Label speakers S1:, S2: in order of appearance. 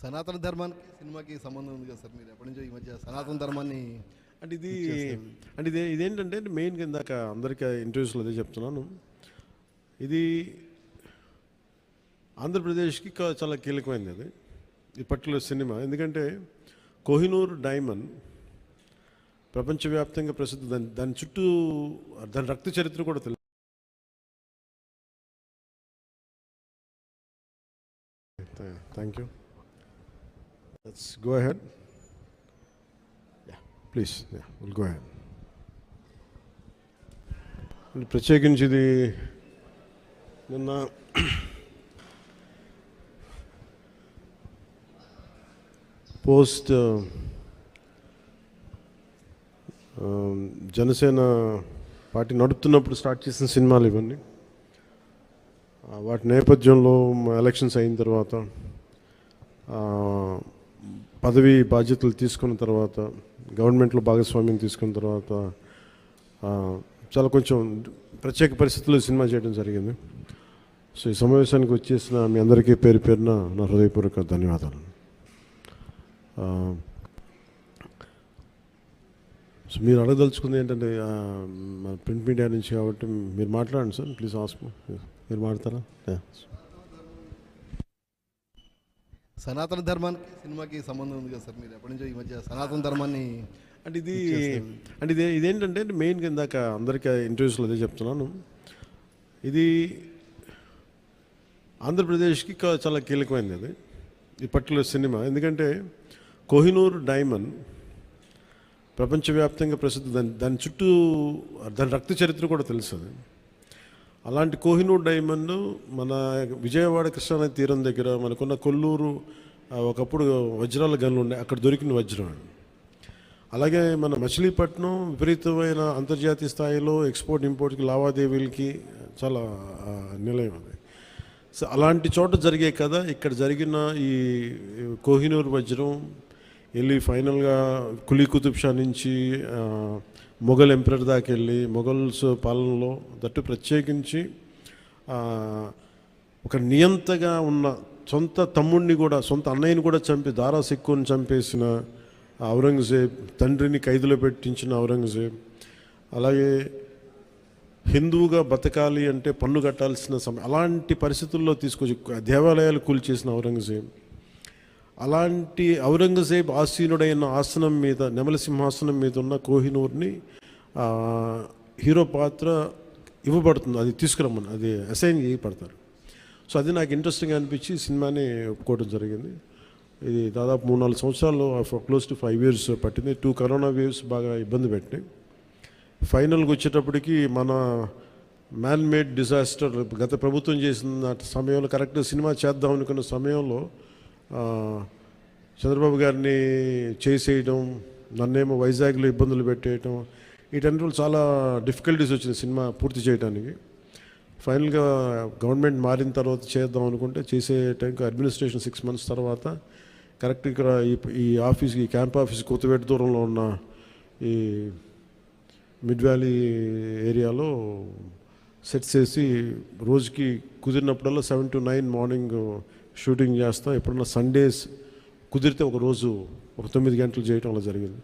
S1: సనాతన ధర్మానికి సినిమాకి సంబంధం ఉంది కదా సార్ మీరు? ఎప్పటి నుంచో ఈ మధ్య సనాతన ధర్మాన్ని
S2: అంటే ఇది అంటే ఇది ఇదేంటంటే మెయిన్గా ఇందాక అందరికీ ఇంటర్వ్యూస్లో అదే చెప్తున్నాను. ఇది ఆంధ్రప్రదేశ్కి చాలా కీలకమైనది అది. ఈ పర్టికులర్ సినిమా. ఎందుకంటే కోహినూర్ డైమండ్ ప్రపంచవ్యాప్తంగా ప్రసిద్ధి దాని దాని చుట్టూ దాని రక్త చరిత్ర కూడా తెలుసు. Thank you let's go ahead please will go ahead ప్రత్యేకించి ఇది నిన్న పోస్ట్ జనసేన పార్టీ నడుపుతున్నప్పుడు స్టార్ట్ చేసిన సినిమాలు ఇవన్నీ వాటి నేపథ్యంలో ఎలక్షన్స్ అయిన తర్వాత పదవి బాధ్యతలు తీసుకున్న తర్వాత గవర్నమెంట్లో భాగస్వామ్యం తీసుకున్న తర్వాత చాలా కొంచెం ప్రత్యేక పరిస్థితుల్లో సినిమా చేయడం జరిగింది. సో ఈ సమావేశానికి వచ్చేసిన మీ అందరికీ పేరు పేరున నా హృదయపూర్వక ధన్యవాదాలు. సో మీరు అడగదలుచుకుంది ఏంటంటే మన ప్రింట్ మీడియా నుంచి కాబట్టి మీరు మాట్లాడండి సార్ ప్లీజ్ ఆస్క్ మీరు మాట్లాడతారా?
S1: సనాతన ధర్మానికి సినిమాకి సంబంధం ఉంది కదా సార్ మీరు ఎప్పటి నుంచో ఈ మధ్య సనాతన ధర్మాన్ని
S2: అంటే ఇది అంటే ఇది ఇదేంటంటే మెయిన్గా ఇందాక అందరికీ ఇంటర్వ్యూస్లో అదే చెప్తున్నాను. ఇది ఆంధ్రప్రదేశ్కి చాలా కీలకమైనది అది. ఈ పర్టికులర్ సినిమా ఎందుకంటే కోహినూర్ డైమండ్ ప్రపంచవ్యాప్తంగా ప్రసిద్ధి దాని దాని చుట్టూ దాని రక్త చరిత్ర కూడా తెలుసు అది. అలాంటి కోహినూర్ డైమండ్ మన విజయవాడ కృష్ణానది తీరం దగ్గర మనకున్న కొల్లూరు ఒకప్పుడు వజ్రాల గనులు ఉండే అక్కడ దొరికిన వజ్రం అలాగే మన మచిలీపట్నం విపరీతమైన అంతర్జాతీయ స్థాయిలో ఎక్స్పోర్ట్ ఇంపోర్ట్కి లావాదేవీలకి చాలా నిలయం అది. సో అలాంటి చోట జరిగే కదా ఇక్కడ జరిగిన ఈ కోహినూర్ వజ్రం వెళ్ళి ఫైనల్గా కులీ కుతుబ్ షా నుంచి మొఘల్ ఎంపరర్ దాకా వెళ్ళి మొఘల్స్ పాలనలో దట్టు ప్రత్యేకించి ఒక నియంతగా ఉన్న సొంత తమ్ముడిని కూడా సొంత అన్నయ్యని కూడా చంపి దారా సిక్కుని చంపేసిన ఔరంగజేబ్ తండ్రిని ఖైదులో పెట్టించిన ఔరంగజేబ్ అలాగే హిందువుగా బతకాలి అంటే పన్ను కట్టాల్సిన సమయం అలాంటి పరిస్థితుల్లో తీసుకొచ్చి దేవాలయాలు కూల్చేసిన ఔరంగజేబ్. అలాంటి ఔరంగజేబ్ ఆసీనుడైన ఆసనం మీద నెమల సింహాసనం మీద ఉన్న కోహినూర్ని హీరో పాత్ర ఇవ్వబడుతుంది. అది తీసుకురమ్మని అది అసైన్ చేయబడతారు. సో అది నాకు ఇంట్రెస్టింగ్ అనిపించి సినిమాని ఒప్పుకోవడం జరిగింది. ఇది దాదాపు మూడు నాలుగు సంవత్సరాలు క్లోజ్ టు ఫైవ్ ఇయర్స్ పట్టింది. టూ కరోనా వేవ్స్ బాగా ఇబ్బంది పెట్టినాయి. ఫైనల్గా వచ్చేటప్పటికి మన మ్యాన్ మేడ్ డిజాస్టర్ గత ప్రభుత్వం చేసిన సమయంలో కరెక్ట్ సినిమా చేద్దాం అనుకున్న సమయంలో చంద్రబాబు గారిని చేసేయడం నన్నేమో వైజాగ్లో ఇబ్బందులు పెట్టేయటం వీటన్నిటిలో చాలా డిఫికల్టీస్ వచ్చింది సినిమా పూర్తి చేయడానికి ఫైనల్గా గవర్నమెంట్ మారిన తర్వాత చేద్దాం అనుకుంటే చేసే టైంకి అడ్మినిస్ట్రేషన్ సిక్స్ మంత్స్ తర్వాత కరెక్ట్ ఇక్కడ ఈ ఈ ఆఫీస్కి ఈ క్యాంప్ ఆఫీస్ కొత్తవేట దూరంలో ఉన్న ఈ మిడ్ వ్యాలీ ఏరియాలో సెట్ చేసి రోజుకి కుదిరినప్పుడల్లా seven to nine morning shooting చేస్తాం. ఎప్పుడన్నా సండేస్ కుదిరితే ఒకరోజు ఒక తొమ్మిది గంటలు చేయటం అలా జరిగింది.